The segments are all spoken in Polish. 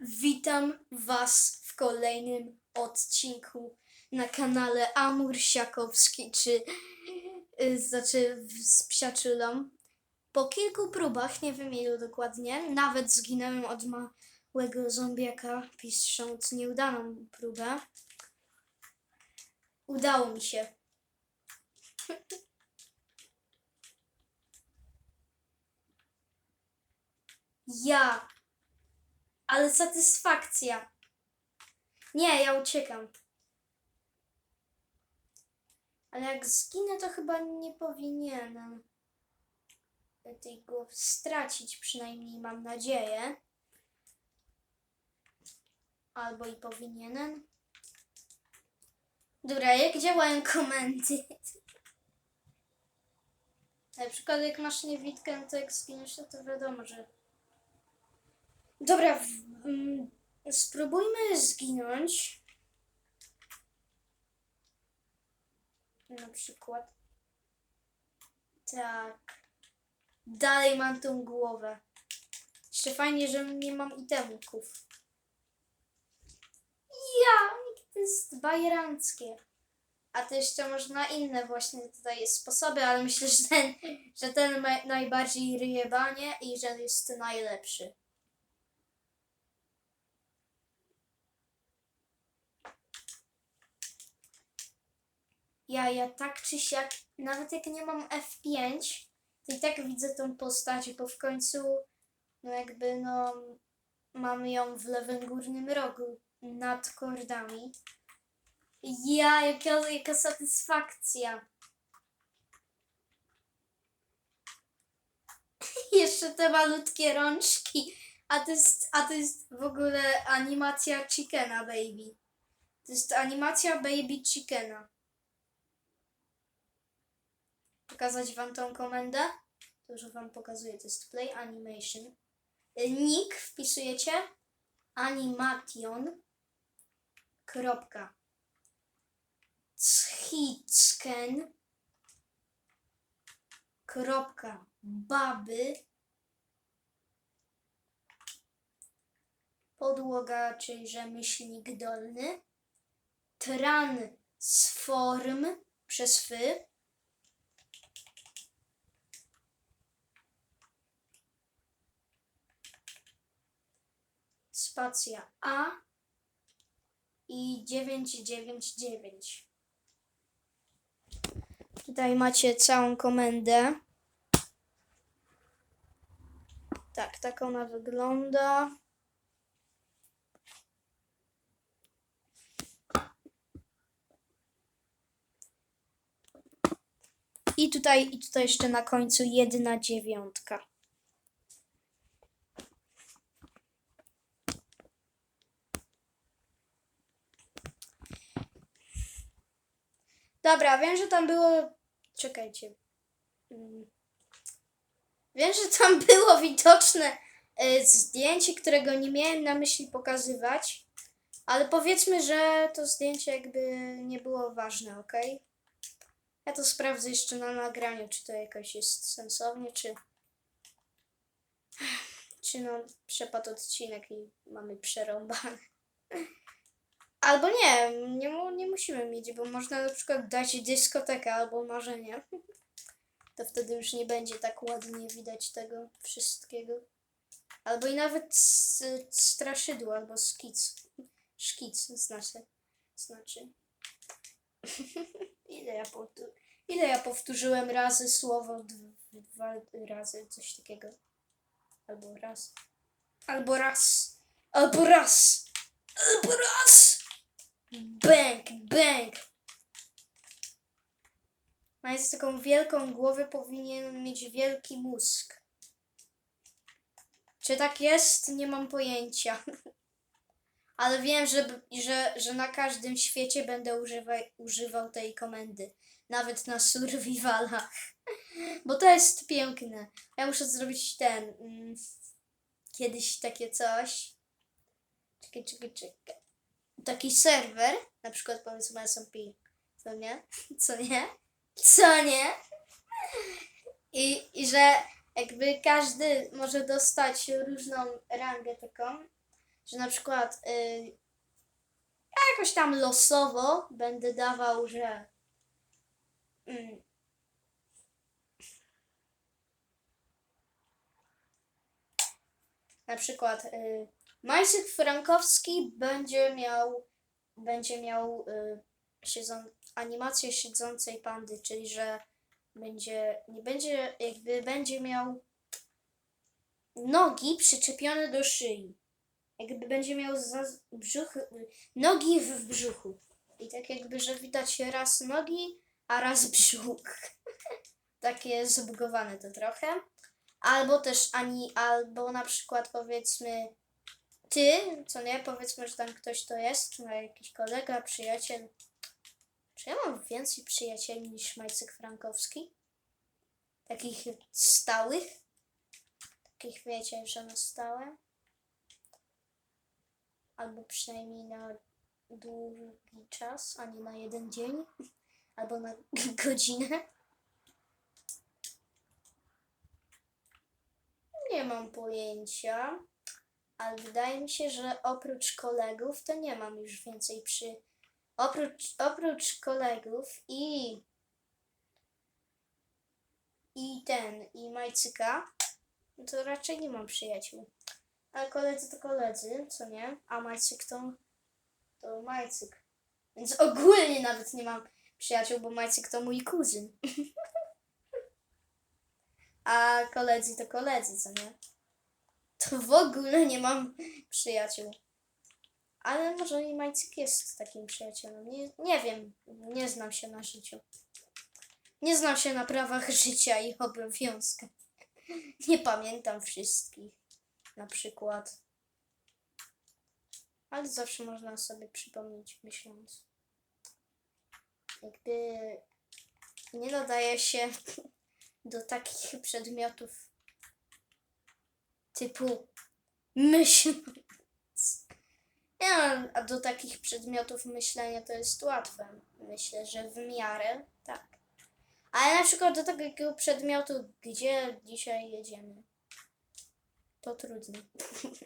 Witam Was w kolejnym odcinku na kanale Amur Siakowski, czy y, znaczy z Psiaczylą. Po kilku próbach, nie wiem ilu dokładnie, nawet zginąłem od małego zombiaka, pisząc nieudaną próbę. Udało mi się. Ja ale satysfakcja. Nie, ja uciekam. Ale jak zginę, to chyba nie powinienem tego stracić, przynajmniej mam nadzieję. Albo i powinienem. Dobra, jak działają komendy? Na przykład jak masz niewidkę, to jak zginiesz, to, to wiadomo, że Dobra, w, mm, spróbujmy zginąć. Na przykład. Tak. Dalej mam tą głowę. Jeszcze fajnie, że nie mam itemków. Ja, to jest bajeranckie. A to jeszcze można inne właśnie tutaj sposoby, ale myślę, że ten, że ten najbardziej ryjebanie i że jest najlepszy. Ja, ja tak czy siak, nawet jak nie mam F5, to i tak widzę tą postać, bo w końcu, no jakby, no, mamy ją w lewym górnym rogu, nad kordami. Ja, jaka, jaka satysfakcja. Jeszcze te malutkie rączki. A to jest, a to jest w ogóle animacja chickena, baby. To jest animacja baby chickena pokazać wam tą komendę. To już wam pokazuję, to jest play animation. Y, Nick wpisujecie animation kropka. Schicken kropka. Baby. Podłoga, czyli że myślnik dolny. Transform przez fy spacja A i 999. Tutaj macie całą komendę. Tak, tak ona wygląda. I tutaj, I tutaj jeszcze na końcu jedna dziewiątka. Dobra, wiem, że tam było. Czekajcie. Mm. Wiem, że tam było widoczne e, zdjęcie, którego nie miałem na myśli pokazywać, ale powiedzmy, że to zdjęcie jakby nie było ważne, ok? Ja to sprawdzę jeszcze na nagraniu, czy to jakoś jest sensownie, czy. Czy no przepadł odcinek i mamy przerąbane. Albo nie, nie, mu- nie musimy mieć, bo można na przykład dać dyskotekę albo marzenie. To wtedy już nie będzie tak ładnie widać tego wszystkiego. Albo i nawet straszydło, albo skic. Szkic znaczy. znaczy. ile, ja ile ja powtórzyłem razy słowo dwa razy, coś takiego. Albo raz. Albo raz. Albo raz. Albo raz. Bęk, bęk. Mając taką wielką głowę, powinien mieć wielki mózg. Czy tak jest? Nie mam pojęcia. Ale wiem, że, że, że na każdym świecie będę używa, używał tej komendy. Nawet na survivalach. Bo to jest piękne. Ja muszę zrobić ten. Mm, kiedyś takie coś. Czekaj, czekaj, czekaj taki serwer, na przykład powiedzmy SMP, co nie? Co nie? Co nie? I, I że jakby każdy może dostać różną rangę taką, że na przykład y, ja jakoś tam losowo będę dawał, że mm, na przykład y, Majcyk Frankowski będzie miał będzie miał y, siedzą, animację siedzącej pandy, czyli że będzie nie będzie jakby będzie miał nogi przyczepione do szyi. Jakby będzie miał za brzuch, nogi w brzuchu. I tak jakby, że widać raz nogi, a raz brzuch. Takie zbugowane to trochę. Albo też ani, albo na przykład powiedzmy ty, co nie, powiedzmy, że tam ktoś to jest, no jakiś kolega, przyjaciel. Czy ja mam więcej przyjacieli niż Majcyk Frankowski? Takich stałych? Takich wiecie, że na stałe? Albo przynajmniej na długi czas, a nie na jeden dzień. Albo na godzinę. Nie mam pojęcia, ale wydaje mi się, że oprócz kolegów to nie mam już więcej przy. Oprócz, oprócz kolegów i. i ten, i Majcyka, no to raczej nie mam przyjaciół. Ale koledzy to koledzy, co nie? A Majcyk to. to Majcyk. Więc ogólnie nawet nie mam przyjaciół, bo Majcyk to mój kuzyn. A koledzy to koledzy, co nie? To w ogóle nie mam przyjaciół. Ale może i Majcyk jest takim przyjacielem. Nie, nie wiem, nie znam się na życiu. Nie znam się na prawach życia i obowiązkach. Nie pamiętam wszystkich, na przykład. Ale zawsze można sobie przypomnieć, myśląc. Jakby nie nadaje się do takich przedmiotów typu myśląc. Ja, a do takich przedmiotów myślenia to jest łatwe. Myślę, że w miarę tak. Ale na przykład do takiego przedmiotu, gdzie dzisiaj jedziemy, to trudno.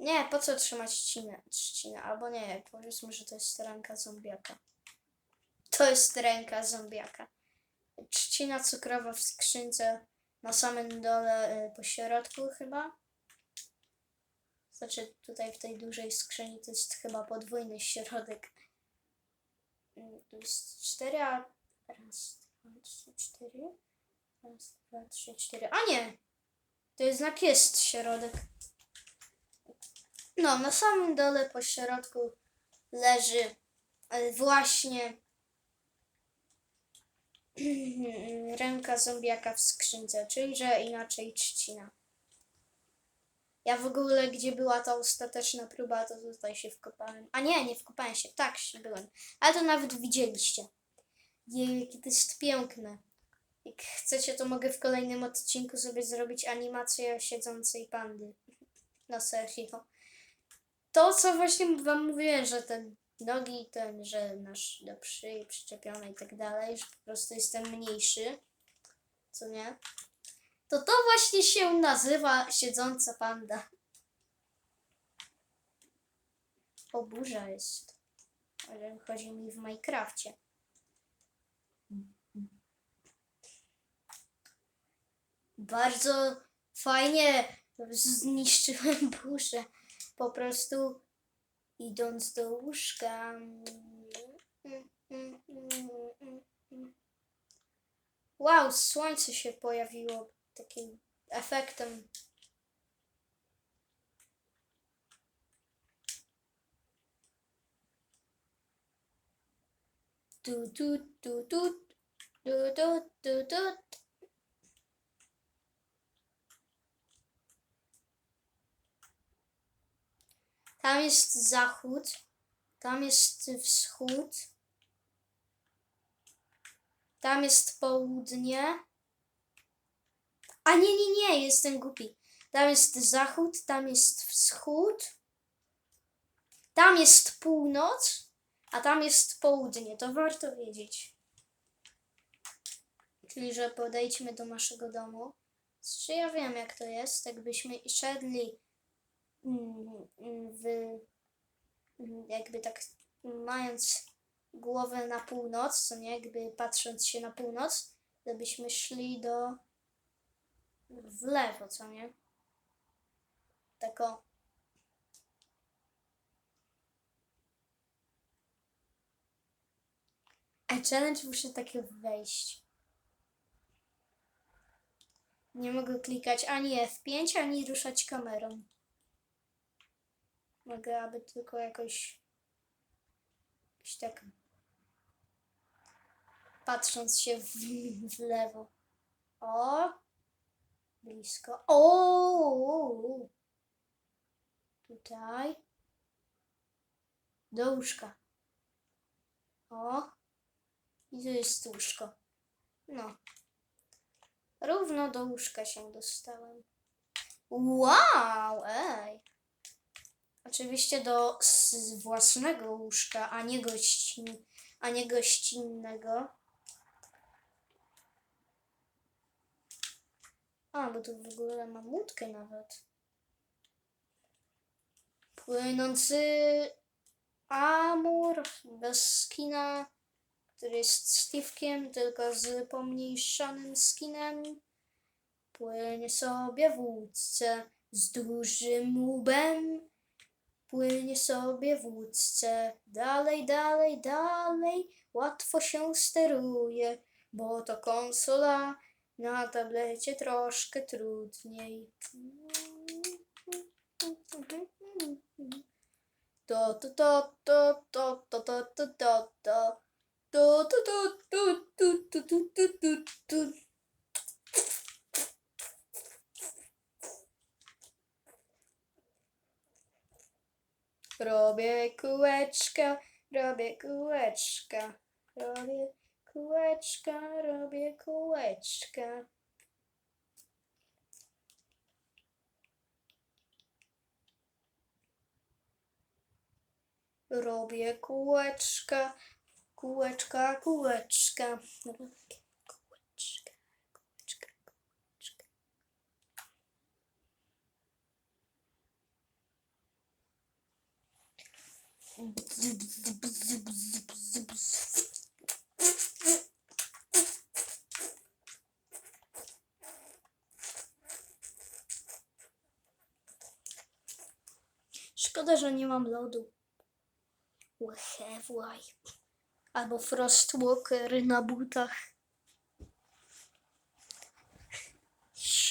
nie, po co trzymać trzcinę? trzcinę? Albo nie, powiedzmy, że to jest ręka zombiaka. To jest ręka zombiaka. Trzcina cukrowa w skrzynce na samym dole y, po środku chyba. Znaczy tutaj w tej dużej skrzyni to jest chyba podwójny środek. Y, Tu jest cztery, a raz, dwa, trzy, cztery. Raz, dwa, trzy, cztery. A nie! To jednak jest środek. No, na samym dole po środku leży y, właśnie ręka zombiaka w skrzynce, czyli że inaczej trzcina. Ja w ogóle, gdzie była ta ostateczna próba, to tutaj się wkopałem. A nie, nie wkopałem się, tak się byłem. Ale to nawet widzieliście. Jej, jakie to jest piękne. Jak chcecie, to mogę w kolejnym odcinku sobie zrobić animację siedzącej pandy. Na serio. To, co właśnie wam mówiłem, że ten nogi, ten, że nasz do szyi przyczepione i tak dalej, że po prostu jestem mniejszy, co nie? To to właśnie się nazywa siedząca panda. O, burza jest. Ale chodzi mi w Minecrafcie. Bardzo fajnie zniszczyłem burzę. Po prostu idąc do łóżka. Wow, słońce się pojawiło takim efektem. Tu, tu, tu, tu, tu, tu, tu, tu. Tam jest zachód, tam jest wschód, tam jest południe. A nie, nie, nie, jestem głupi. Tam jest zachód, tam jest wschód, tam jest północ, a tam jest południe. To warto wiedzieć. Czyli, że podejdźmy do naszego domu. Czy ja wiem, jak to jest? Jakbyśmy szedli mm, w. mm, jakby tak mając głowę na północ, co nie? Jakby patrząc się na północ, to byśmy szli do. w lewo, co nie? Tak o. A challenge muszę takie wejść. Nie mogę klikać ani F5, ani ruszać kamerą. Mogę, aby tylko jakoś. jakoś tak. patrząc się w, w lewo. O! Blisko. O! Tutaj. Do łóżka. O! I tu jest łóżko. No. Równo do łóżka się dostałem. Wow, ej. Oczywiście do własnego łóżka, a nie, gościn, a nie gościnnego. A, bo tu w ogóle mam łódkę nawet. Płynący Amur bez skina, który jest Steve'kiem, tylko z pomniejszonym skinem. Płynie sobie w łódce z dużym łbem. Płynie sobie w łódce dalej, dalej, dalej. Łatwo się steruje, bo to konsola na tablecie troszkę trudniej. To, to, to, to, to, to, to, to, to, to. To, to, to, to, to, to, to, to, to, to. Robię kółeczka, robię kółeczka, robię kółeczka, robię kółeczka. Robię kółeczka, kółeczka, kółeczka. Szkoda, że nie mam lodu. Łechewłaj. Albo Frostwalker na butach.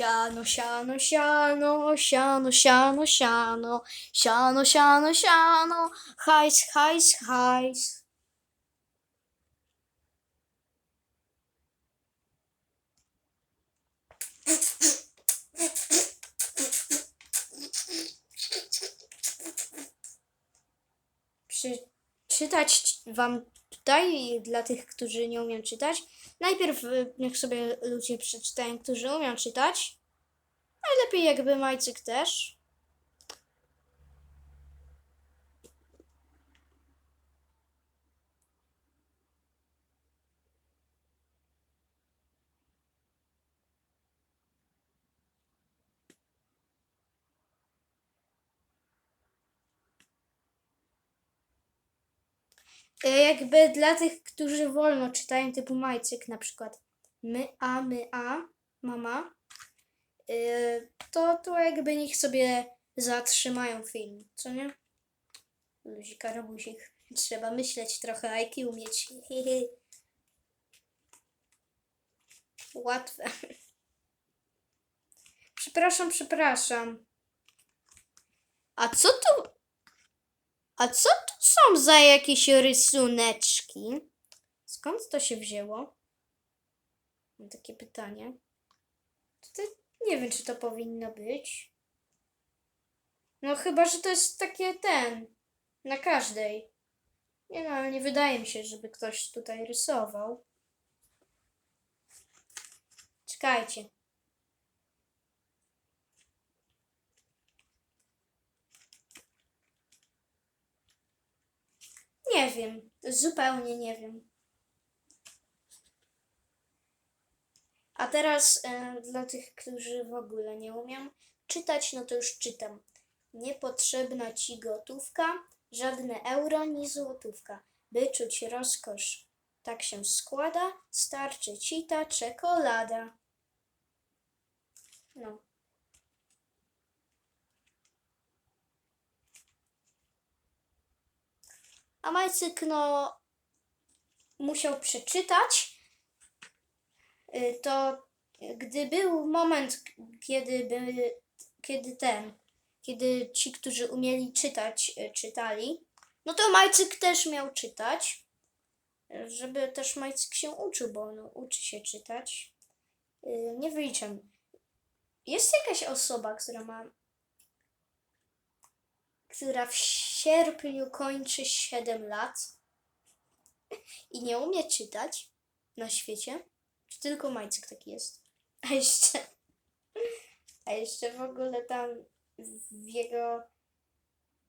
Siano, siano, siano, siano, siano, siano, siano, siano, siano, hajs, hajs, hajs. Przeczytać wam tutaj dla tych, którzy nie umieją czytać. Najpierw y, niech sobie ludzie przeczytają, którzy umieją czytać. Najlepiej jakby Majcyk też. Jakby dla tych, którzy wolno czytają, typu Majcyk na przykład. My, a, my, a, mama. y, To, to jakby niech sobie zatrzymają film, co nie? Luzika, robuzik. Trzeba myśleć trochę, IQ mieć. Łatwe. Przepraszam, przepraszam. A co tu? A co tu są za jakieś rysuneczki? Skąd to się wzięło? Mam takie pytanie. Tutaj nie wiem, czy to powinno być. No chyba, że to jest takie ten. Na każdej. Nie no, ale nie wydaje mi się, żeby ktoś tutaj rysował. Czekajcie. Nie wiem. Zupełnie nie wiem. A teraz e, dla tych, którzy w ogóle nie umiem czytać, no to już czytam. Niepotrzebna ci gotówka, żadne euro, ni złotówka. By czuć rozkosz, tak się składa, starczy ci ta czekolada. No. A Majcyk, no, musiał przeczytać, y, to gdy był moment, kiedy, by, kiedy ten, kiedy ci, którzy umieli czytać, y, czytali, no to Majcyk też miał czytać, żeby też Majcyk się uczył, bo on uczy się czytać. Y, Nie wyliczam. Jest jakaś osoba, która ma, która w sierpniu kończy 7 lat i nie umie czytać na świecie? Czy tylko Majcyk taki jest? A jeszcze, a jeszcze w ogóle tam w jego,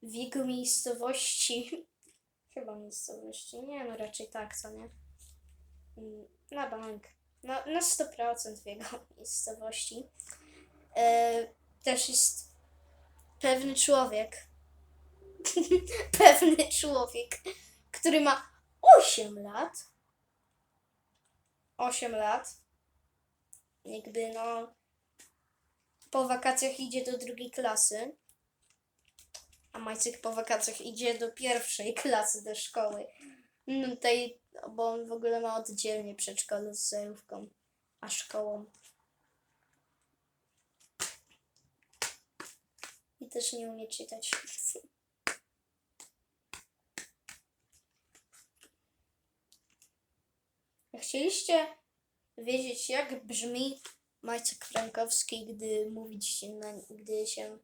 w jego miejscowości, chyba miejscowości, nie no raczej tak, co nie? Mm, Na bank, na, na 100% w jego miejscowości e, też jest pewny człowiek, pewny człowiek, który ma 8 lat, 8 lat, jakby no po wakacjach idzie do drugiej klasy, a Majcyk po wakacjach idzie do pierwszej klasy do szkoły. No tej, bo on w ogóle ma oddzielnie przedszkole z zajówką, a szkołą. I też nie umie czytać. Chcieliście wiedzieć, jak brzmi Maciek Frankowski, gdy mówić się, na, gdy się,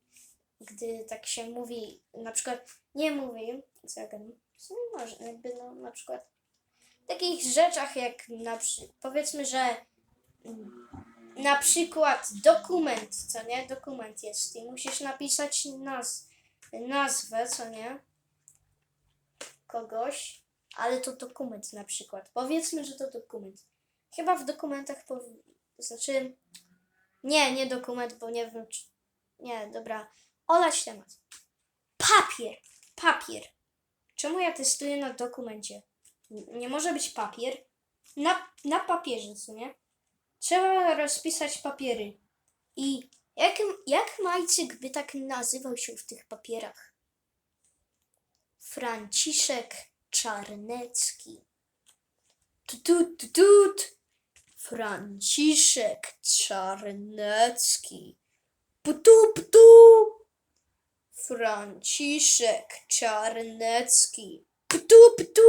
gdy tak się mówi, na przykład nie mówi, co ja gadam, w może, jakby no, na przykład w takich rzeczach jak na powiedzmy, że na przykład dokument, co nie, dokument jest i musisz napisać naz, nazwę, co nie, kogoś, ale to dokument na przykład. Powiedzmy, że to dokument. Chyba w dokumentach powi- znaczy nie, nie dokument, bo nie wiem czy... Nie, dobra. Olać temat. Papier. Papier. Czemu ja testuję na dokumencie? Nie może być papier. Na, na papierze, co nie? Trzeba rozpisać papiery. I jak, jak Majcyk by tak nazywał się w tych papierach? Franciszek Czarnecki. Tutut, tutut. Franciszek Czarnecki. Putu, putu. Franciszek Czarnecki. Putu, putu.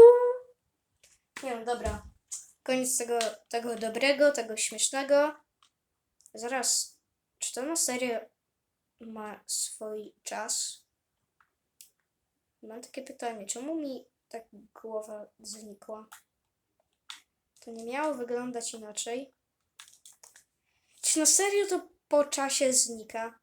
Nie wiem, dobra. Koniec tego, tego dobrego, tego śmiesznego. Zaraz, czy to na serio ma swój czas? Mam takie pytanie, czemu mi tak głowa znikła? To nie miało wyglądać inaczej. Czy na serio to po czasie znika?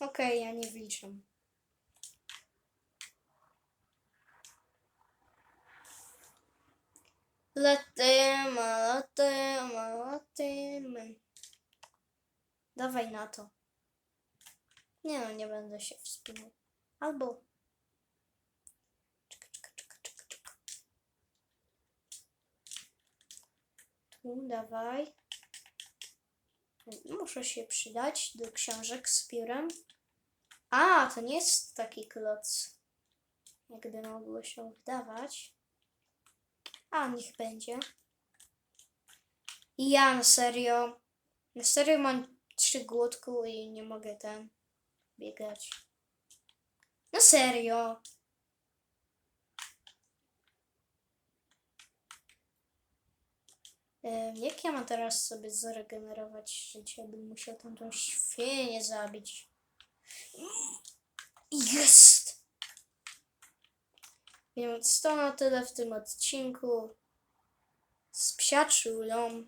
Okej, ja nie wliczam. Lecimy, lecimy, lecimy. Dawaj na to. Nie no, nie będę się wspinał. Albo... Czeka, czeka, czeka, czeka, czeka. Tu, dawaj. Muszę się przydać do książek z piórem. A, to nie jest taki kloc, jakby mogło się wydawać. A, niech będzie. Ja na serio, na serio mam trzy głodku i nie mogę ten biegać. Na serio. Jak ja mam teraz sobie zregenerować życie? Bym musiał tamtą świnię zabić. Jest! Więc to na tyle w tym odcinku z psiaczulą.